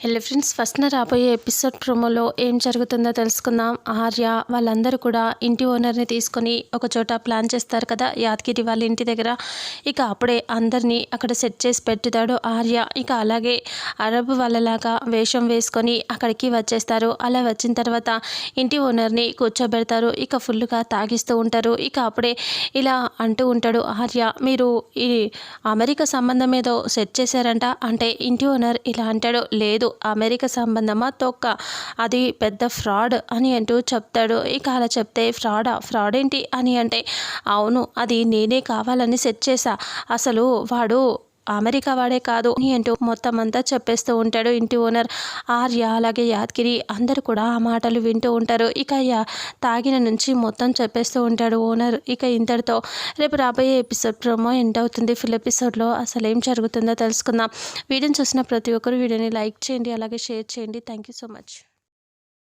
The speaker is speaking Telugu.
హలో ఫ్రెండ్స్ ఫస్ట్ నా రాబోయే ఎపిసోడ్ ప్రోమోలో ఏం జరుగుతుందో తెలుసుకుందాం. ఆర్య వాళ్ళందరూ కూడా ఇంటి ఓనర్ని తీసుకొని ఒక చోట ప్లాన్ చేస్తారు కదా యాదగిరి వాళ్ళ ఇంటి దగ్గర. ఇక అప్పుడే అందరినీ అక్కడ సెట్ చేసి పెట్టుతాడు ఆర్య. ఇక అలాగే అరబ్ వాళ్ళలాగా వేషం వేసుకొని అక్కడికి వచ్చేస్తారు. అలా వచ్చిన తర్వాత ఇంటి ఓనర్ని కూర్చోబెడతారు. ఇక ఫుల్గా తాగిస్తూ ఉంటారు. ఇక అప్పుడే ఇలా అంటూ ఉంటాడు ఆర్య మీరు ఈ అమెరికా సంబంధం ఏదో సెట్ చేశారంట? అంటే ఇంటి ఓనర్ ఇలా అంటాడు లేదు అమెరికా సంబంధమా? తొక్క. అది పెద్ద ఫ్రాడ్ అని అంటూ చెప్తాడు. ఇక అలా చెప్తే ఫ్రాడా? ఫ్రాడ్ ఏంటి అని అంటే అవును అది నేనే కావాలని సెట్ చేశా. అసలు వాడు అమెరికా వాడే కాదు అని అంటూ మొత్తం అంతా చెప్పేస్తూ ఉంటాడు ఇంటి ఓనర్ ఆర్య. అలాగే యాదగిరి అందరు కూడా ఆ మాటలు వింటూ ఉంటారు. ఇక యా తాగిన నుంచి మొత్తం చెప్పేస్తూ ఉంటాడు ఓనర్. ఇక ఇంతటితో రేపు రాబోయే ఎపిసోడ్ ప్రోమో ఎండ్ అవుతుంది. ఫుల్ ఎపిసోడ్లో అసలు ఏం జరుగుతుందో తెలుసుకుందాం. వీడియోని చూసిన ప్రతి ఒక్కరు వీడియోని లైక్ చేయండి అలాగే షేర్ చేయండి. Thank you so much.